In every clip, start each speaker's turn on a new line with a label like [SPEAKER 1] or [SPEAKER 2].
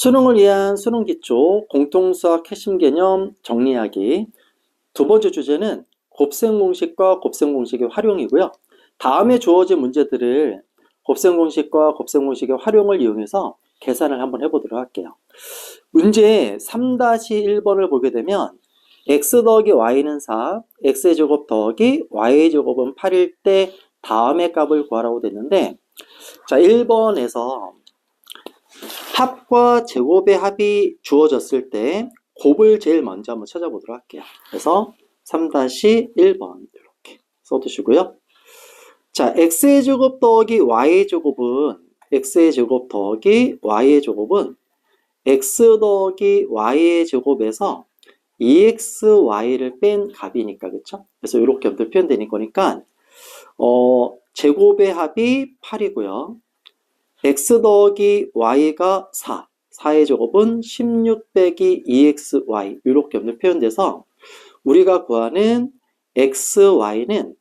[SPEAKER 1] 수능을 위한 수능 기초 공통수학 핵심 개념 정리하기 두 번째 주제는 곱셈 공식과 곱셈 공식의 활용이고요. 다음에 주어진 문제들을 곱셈 공식과 곱셈 공식의 활용을 이용해서 계산을 한번 해보도록 할게요. 문제 3-1번을 보게 되면 x 더하기 y는 4, x의 제곱 더하기 y의 제곱은 8일 때 다음의 값을 구하라고 됐는데 자 1번에서 합과 제곱의 합이 주어졌을 때 곱을 제일 먼저 한번 찾아보도록 할게요. 그래서 3-1번 이렇게 써두시고요. 자, x의 제곱 더하기 y의 제곱은 x의 제곱 더하기 y의 제곱은 x 더하기 y의 제곱에서 2xy를 뺀 값이니까 그쵸? 그래서 이렇게 표현되는 거니까 어, 제곱의 합이 8이고요. X 더하기 y가 4, 4의 제곱은 16 빼기 2xy 이렇게 없는 표현돼서 우리가 구하는 xy는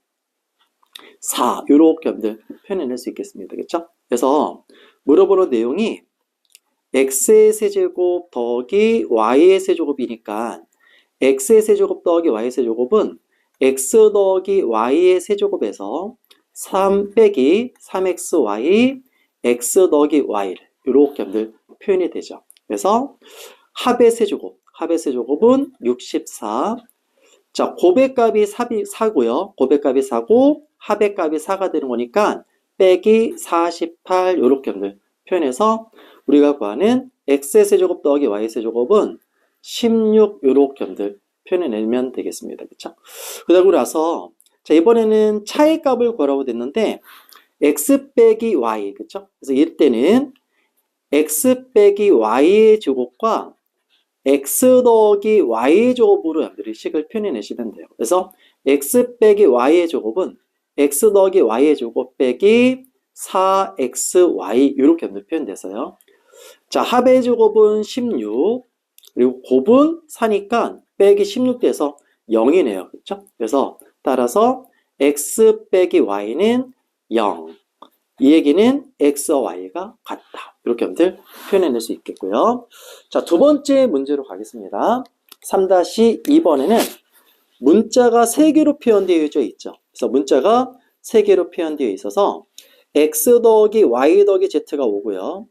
[SPEAKER 1] 4 이렇게 없는 표현해낼 수 있겠습니다. 그렇죠? 그래서 물어보는 내용이 x의 세제곱 더하기 y의 세제곱이니까 x의 세제곱 더하기 y의 세제곱은 x 더하기 y의 세제곱에서 3 빼기 3xy x 더하기 y를 이렇게 하면 표현이 되죠. 그래서 합의 세제곱, 합의 세제곱은 64. 자, 고백값이 4고요. 고백값이 4고 합의 값이 4가 되는 거니까 빼기 48 이렇게 하면 표현해서 우리가 구하는 x의 세제곱 더하기 y의 세제곱은 16 이렇게 하면 표현해내면 되겠습니다. 그렇죠? 그러고 나서 자, 이번에는 차의 값을 구하라고 됐는데 x 빼기 y 그쵸? 그래서 이때는 x 빼기 y의 제곱과 x 더하기 y의 제곱으로 여러분들이 식을 표현해내시면 돼요. 그래서 x 빼기 y의 제곱은 x 더하기 y의 제곱 빼기 4xy 이렇게 여러분들 표현돼서요. 자 합의 제곱은 16 그리고 곱은 4니까 빼기 16 돼서 0이네요. 그렇죠? 그래서 따라서 x 빼기 y는 0. 이 얘기는 x와 y가 같다. 이렇게 여러분들 표현해낼 수 있겠고요. 자, 두 번째 문제로 가겠습니다. 3-2번에는 문자가 세 개로 표현되어 있죠. 그래서 문자가 세 개로 표현되어 있어서 x 더하기 y 더하기 z가 오고요.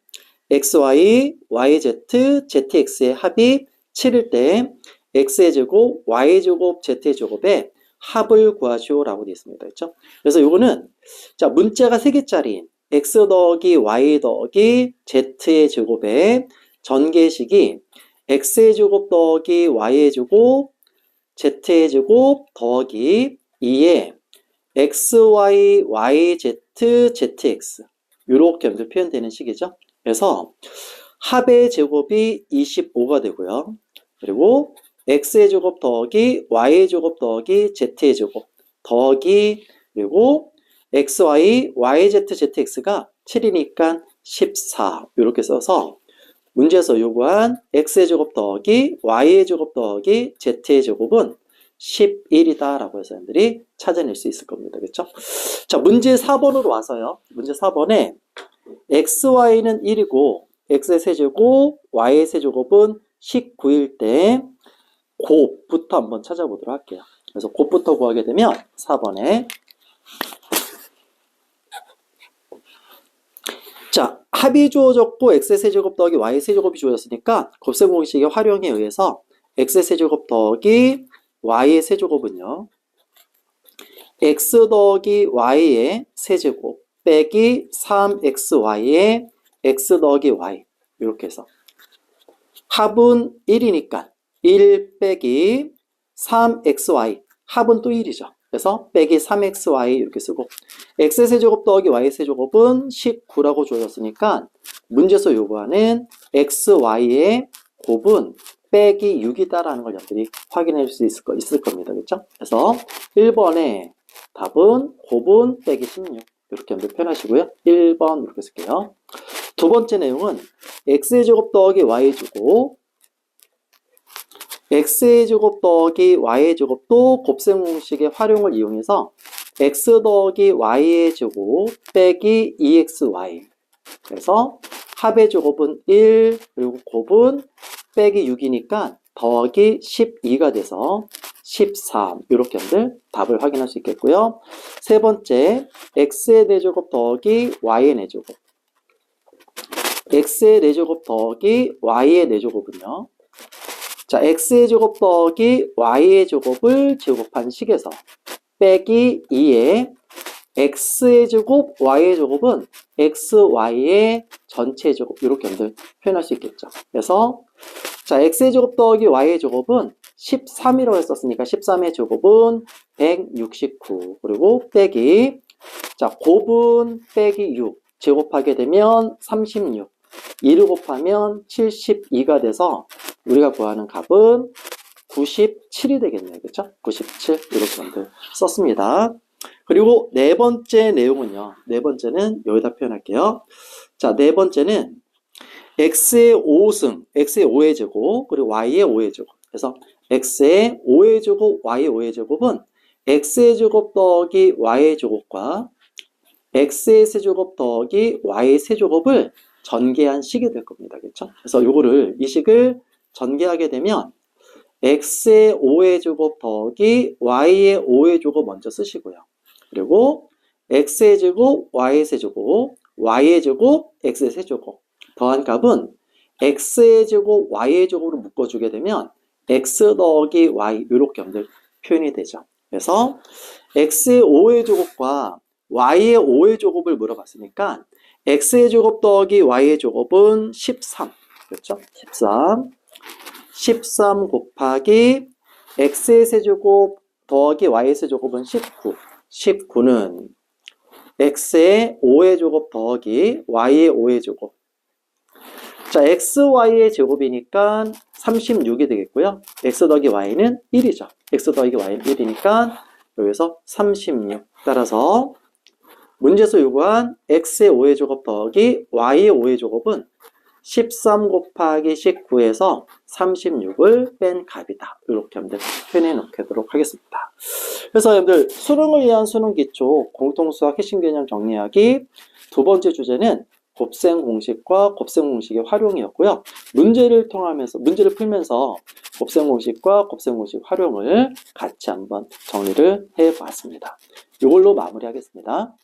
[SPEAKER 1] xy, yz, zx의 합이 7일 때 x의 제곱, y의 제곱, z의 제곱에 합을 구하시오라고 되어 있습니다. 그렇죠? 그래서 요거는 자 문자가 세 개짜리 x 더하기 y 더하기 z의 제곱의 전개식이 x의 제곱 더하기 y의 제곱 z의 제곱 더하기 2에 xy, yz, zx 이렇게 표현되는 식이죠. 그래서 합의 제곱이 25가 되고요. 그리고 x의 제곱 더하기 y의 제곱 더하기 z의 제곱 더하기 그리고 xy, yz, zx가 7이니까 14 이렇게 써서 문제에서 요구한 x의 제곱 더하기 y의 제곱 더하기 z의 제곱은 11이다 라고 해서 여러분들이 찾아낼 수 있을 겁니다. 그렇죠? 자, 문제 4번으로 와서요. 문제 4번에 xy는 1이고 x의 세제곱, y의 세제곱은 19일 때 곱부터 한번 찾아보도록 할게요. 그래서 곱부터 구하게 되면 4번에 자 합이 주어졌고 x의 세제곱 더하기 y의 세제곱이 주어졌으니까 곱셈 공식의 활용에 의해서 x의 세제곱 더하기 y의 세제곱은요 x 더하기 y의 세제곱 빼기 3xy의 x 더하기 y 이렇게 해서 합은 1이니까 1 빼기 3xy 합은 또 1이죠. 그래서 빼기 3xy 이렇게 쓰고 x의 세제곱 더하기 y의 세제곱은 19라고 주어졌으니까 문제에서 요구하는 xy의 곱은 빼기 6이다라는 걸 여러분들이 확인할 수 있을, 거, 있을 겁니다. 그렇죠? 그래서 1번에 답은 곱은 빼기 16 이렇게 여러분들 표현하시고요. 1번 이렇게 쓸게요. 두 번째 내용은 x의 제곱 더하기 y의 제곱 x의 제곱 더하기 y의 제곱도 곱셈 공식의 활용을 이용해서 x 더하기 y의 제곱 빼기 2xy 그래서 합의 제곱은 1, 그리고 곱은 빼기 6이니까 더하기 12가 돼서 13 이렇게 한들 답을 확인할 수 있겠고요. 세 번째 x의 4제곱 더하기 y의 4제곱 x의 4제곱 더하기 y의 4제곱은요. 자, x의 제곱 더하기 y의 제곱을 제곱한 식에서 빼기 2에 x의 제곱, y의 제곱은 x, y의 전체 제곱 이렇게 표현할 수 있겠죠. 그래서 자, x의 제곱 더하기 y의 제곱은 13이라고 했었으니까 13의 제곱은 169 그리고 빼기 자, 곱은 빼기 6 제곱하게 되면 36 2를 곱하면 72가 돼서 우리가 구하는 값은 97이 되겠네요. 그렇죠? 97 이렇게 만들 썼습니다. 그리고 네 번째 내용은요. 네 번째는 여기다 표현할게요. 자, 네 번째는 x의 5승, x의 5의 제곱, 그리고 y의 5의 제곱. 그래서 x의 5의 제곱, y의 5의 제곱은 x의 제곱 더하기 y의 제곱과 x의 세제곱 더하기 y의 세제곱을 전개한 식이 될 겁니다. 그렇죠? 그래서 요거를 이 식을 전개하게 되면 x의 5의 제곱 더하기 y의 5의 제곱 먼저 쓰시고요. 그리고 x의 제곱, y의 세제곱, y의 제곱, x의 세제곱 더한 값은 x의 제곱, y의 제곱으로 묶어주게 되면 x 더하기 y 이렇게 표현이 되죠. 그래서 x의 5의 제곱과 y의 5의 제곱을 물어봤으니까 x의 제곱 더하기 y의 제곱은 13. 그렇죠? 13. 13 곱하기 x의 세제곱 더하기 y의 세제곱은 19. 19는 x의 5의 제곱 더하기 y의 5의 제곱. 자, x, y의 제곱이니까 36이 되겠고요. x 더하기 y는 1이죠. x 더하기 y는 1이니까 여기서 36. 따라서 문제에서 요구한 x의 5의 제곱 더하기 y의 5의 제곱은 13 곱하기 19에서 36을 뺀 값이다. 이렇게 여러분들 표현해 놓도록 하겠습니다. 그래서 여러분들 수능을 위한 수능 기초 공통수학 핵심 개념 정리하기 두 번째 주제는 곱셈 공식과 곱셈 공식의 활용이었고요. 문제를 통하면서 문제를 풀면서 곱셈 공식과 곱셈 공식 활용을 같이 한번 정리를 해 봤습니다. 이걸로 마무리하겠습니다.